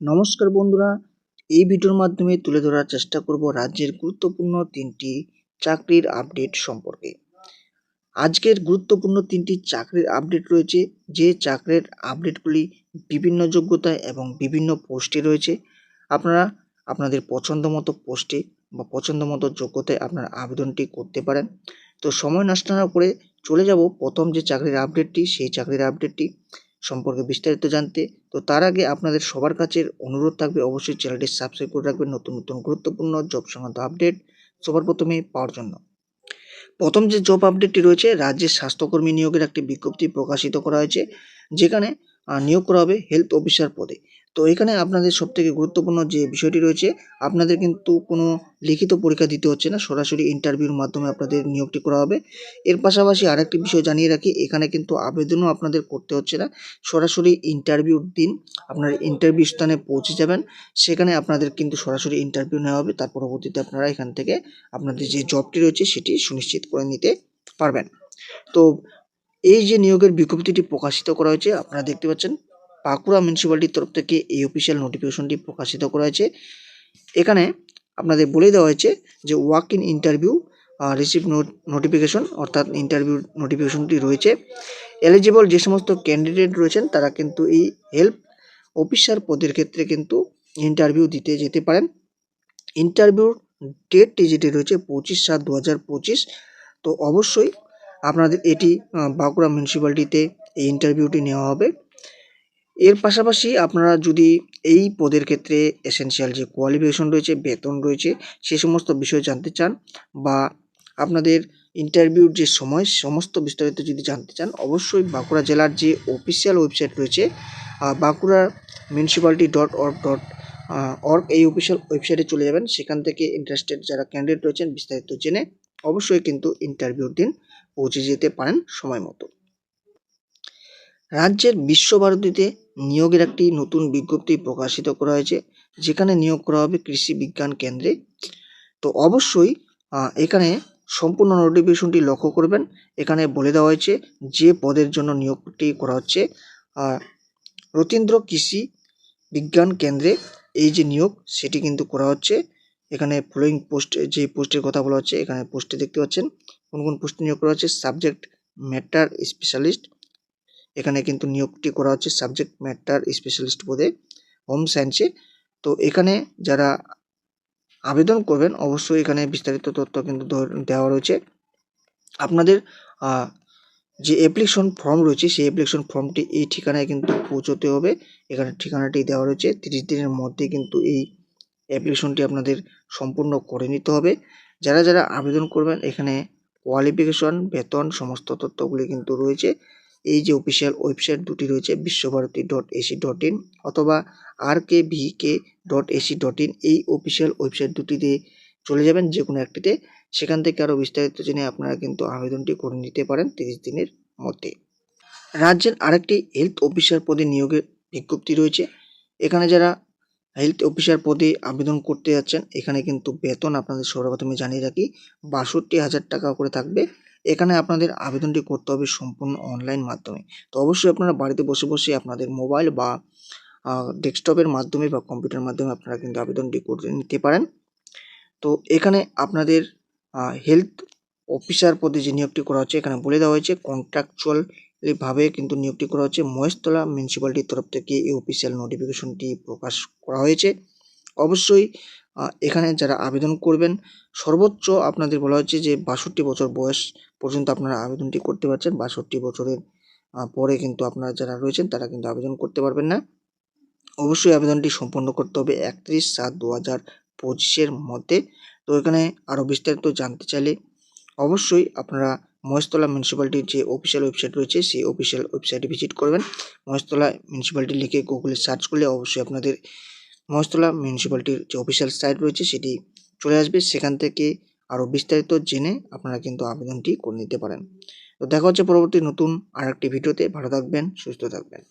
নমস্কার বন্ধুরা, এই ভিডিওর মাধ্যমে তুলে ধরার চেষ্টা করব রাজ্যের গুরুত্বপূর্ণ তিনটি চাকরির আপডেট সম্পর্কে। আজকের গুরুত্বপূর্ণ তিনটি চাকরির আপডেট রয়েছে, যে চাকরির আপডেটগুলি বিভিন্ন যোগ্যতায় এবং বিভিন্ন পোস্টে রয়েছে। আপনারা আপনাদের পছন্দ মতো পোস্টে বা পছন্দ মতো যোগ্যতায় আপনার আবেদনটি করতে পারেন। তো সময় নষ্ট না করে চলে যাব প্রথম যে চাকরির আপডেটটি, সেই চাকরির আপডেটটি। সম্পর্কে বিস্তারিত জানতে, তো তার আগে আপনাদের সবার কাছে অনুরোধ থাকবে অবশ্যই চ্যানেলটি সাবস্ক্রাইব করে রাখবেন। নতুন নতুন গুরুত্বপূর্ণ জব সংক্রান্ত আপডেট সবার প্রথমে পাওয়ার জন্য। প্রথম যে জব আপডেটটি রয়েছে রাজ্যের স্বাস্থ্যকর্মী নিয়োগের একটি বিজ্ঞপ্তি প্রকাশিত করা হয়েছে, যেখানে নিয়োগ করা হবে হেলথ অফিসার পদে। তো এখানে আপনাদের সবথেকে গুরুত্বপূর্ণ যে বিষয়টি রয়েছে, আপনাদের কিন্তু কোনো লিখিত পরীক্ষা দিতে হচ্ছে না, সরাসরি ইন্টারভিউর মাধ্যমে আপনাদের নিয়োগটি করা হবে। এর পাশাপাশি আরেকটি বিষয় জানিয়ে রাখি, এখানে কিন্তু আবেদনও আপনাদের করতে হচ্ছে না, সরাসরি ইন্টারভিউর দিন আপনার ইন্টারভিউ স্থানে পৌঁছে যাবেন, সেখানে আপনাদের কিন্তু সরাসরি ইন্টারভিউ নেওয়া হবে, তার পরবর্তীতে আপনারা এখান থেকে আপনাদের যে জবটি রয়েছে সেটি সুনিশ্চিত করে নিতে পারবেন। তো এই যে নিয়োগের বিজ্ঞপ্তিটি প্রকাশিত করা হয়েছে, আপনারা দেখতে পাচ্ছেন বাঁকুড়া মিউনিসিপ্যালিটির তরফ থেকে এই অফিসিয়াল নোটিফিকেশনটি প্রকাশিত করা হয়েছে। এখানে আপনাদের বলে দেওয়া হয়েছে যে walk in interview receive notification অর্থাৎ ইন্টারভিউ নোটিফিকেশনটি রয়েছে। এলিজিবল যে সমস্ত ক্যান্ডিডেট রয়েছেন, তারা কিন্তু এই হেল্প অফিসার পদের ক্ষেত্রে কিন্তু ইন্টারভিউ দিতে যেতে পারেন। ইন্টারভিউর ডেটটি যেটি রয়েছে পঁচিশ সাত দু পঁচিশ, তো অবশ্যই আপনাদের এটি বাঁকুড়া মিউনিসিপ্যালিটিতে এই ইন্টারভিউটি নেওয়া হবে। এর পাশাপাশি আপনারা যদি এই পদের ক্ষেত্রে এসেনশিয়াল যে কোয়ালিফিকেশন রয়েছে, বেতন রয়েছে, সে সমস্ত বিষয় জানতে চান বা আপনাদের ইন্টারভিউর যে সময়, সমস্ত বিস্তারিত যদি জানতে চান, অবশ্যই বাঁকুড়া জেলার যে অফিসিয়াল ওয়েবসাইট রয়েছে Bankura municipality dot org dot org এই অফিসিয়াল ওয়েবসাইটে চলে যাবেন। সেখান থেকে ইন্টারেস্টেড যারা ক্যান্ডিডেট রয়েছেন, বিস্তারিত জেনে অবশ্যই কিন্তু ইন্টারভিউর দিন পৌঁছে যেতে পারেন সময় মতো। রাজ্যের বিশ্বভারতীতে নিয়োগের একটি নতুন বিজ্ঞপ্তি প্রকাশিত করা হয়েছে, যেখানে নিয়োগ করা হবে কৃষি বিজ্ঞান কেন্দ্রে। তো অবশ্যই এখানে সম্পূর্ণ নোটিফিকেশনটি লক্ষ্য করবেন। এখানে বলে দেওয়া হয়েছে যে পদের জন্য নিয়োগটি করা হচ্ছে। রতীন্দ্র কৃষি বিজ্ঞান কেন্দ্রে এই যে নিয়োগ, সেটি কিন্তু করা হচ্ছে। এখানে ফলোয়িং পোস্ট যে পোস্টের কথা বলা হচ্ছে, এখানে পোস্টে দেখতে পাচ্ছেন। কোন কোন পোস্টে নিয়োগ করা হচ্ছে? সাবজেক্ট ম্যাটার স্পেশালিস্ট এখানে কিন্তু নিয়োগটি করা হচ্ছে সাবজেক্ট ম্যাটার স্পেশালিস্ট পদে হোম সায়েন্সে তো এখানে যারা আবেদন করবেন, অবশ্যই এখানে বিস্তারিত তথ্য কিন্তু দেওয়া রয়েছে। আপনাদের যে অ্যাপ্লিকেশন ফর্ম রয়েছে, সেই অ্যাপ্লিকেশন ফর্মটি এই ঠিকানায় কিন্তু পৌঁছতে হবে। এখানে ঠিকানাটি দেওয়া রয়েছে। তিরিশ দিনের মধ্যে কিন্তু এই অ্যাপ্লিকেশনটি আপনাদের সম্পূর্ণ করে নিতে হবে। যারা যারা আবেদন করবেন, এখানে কোয়ালিফিকেশন বেতন, সমস্ত তথ্যগুলি কিন্তু রয়েছে। এই যে অফিসিয়াল ওয়েবসাইট দুটি রয়েছে, Visvabharati dot AC dot in অথবা R K V K dot AC dot in এই অফিসিয়াল ওয়েবসাইট দুটিতে চলে যাবেন যে কোনো একটিতে। সেখান থেকে আরও বিস্তারিত জেনে আপনারা কিন্তু আবেদনটি করে নিতে পারেন তিরিশ দিনের মধ্যে। রাজ্যের আরেকটি হেলথ অফিসার পদে নিয়োগের বিজ্ঞপ্তি রয়েছে। এখানে যারা হেলথ অফিসার পদে আবেদন করতে যাচ্ছেন, এখানে কিন্তু বেতন আপনাদের সর্বপ্রথমে জানিয়ে রাখি, বাষট্টি হাজার টাকা করে থাকবে। এখানে আপনাদের আবেদনটি করতে হবে সম্পূর্ণ অনলাইন মাধ্যমে। তো অবশ্যই আপনারা বাড়িতে বসে বসে আপনাদের মোবাইল বা ডেস্কটপের মাধ্যমে বা কম্পিউটার মাধ্যমে আপনারা কিন্তু আবেদনটি করে নিতে পারেন। তো এখানে আপনাদের হেলথ অফিসার পদে যে নিয়োগটি করা হচ্ছে, এখানে বলে দেওয়া হয়েছে কন্ট্রাকচুয়ালিভাবে কিন্তু নিয়োগটি করা হচ্ছে। মহেশতলা মিউনিসিপ্যালিটির তরফ থেকে এই অফিসিয়াল নোটিফিকেশনটি প্রকাশ করা হয়েছে। অবশ্যই এখানে যারা আবেদন করবেন, সর্বোচ্চ আপনাদের বলা হচ্ছে যে বাষট্টি বছর বয়স পর্যন্ত আপনারা আবেদনটি করতে পারছেন। বাষট্টি বছরের পরে কিন্তু আপনারা যারা রয়েছেন তারা কিন্তু আবেদন করতে পারবেন না। অবশ্যই আবেদনটি সম্পন্ন করতে হবে একত্রিশ সাত দু হাজার পঁচিশের মধ্যে। তো এখানে আরও বিস্তারিত জানতে চাইলে অবশ্যই আপনারা মহেশতলা মিউনিসিপ্যালিটির যে অফিসিয়াল ওয়েবসাইট রয়েছে সেই অফিসিয়াল ওয়েবসাইটে ভিজিট করবেন। মহেশতলা মিউনিসিপ্যালিটি লিখে গুগলে সার্চ করলে অবশ্যই আপনাদের মহেশতলা মিউনিসিপ্যালিটির যে অফিসিয়াল সাইট রয়েছে সেটি চলে আসবে। সেখান থেকে আরও বিস্তারিত জেনে আপনারা কিন্তু আবেদনটি করে নিতে পারেন। তো দেখা হচ্ছে পরবর্তী নতুন আর একটি ভিডিওতে। ভালো থাকবেন, সুস্থ থাকবেন।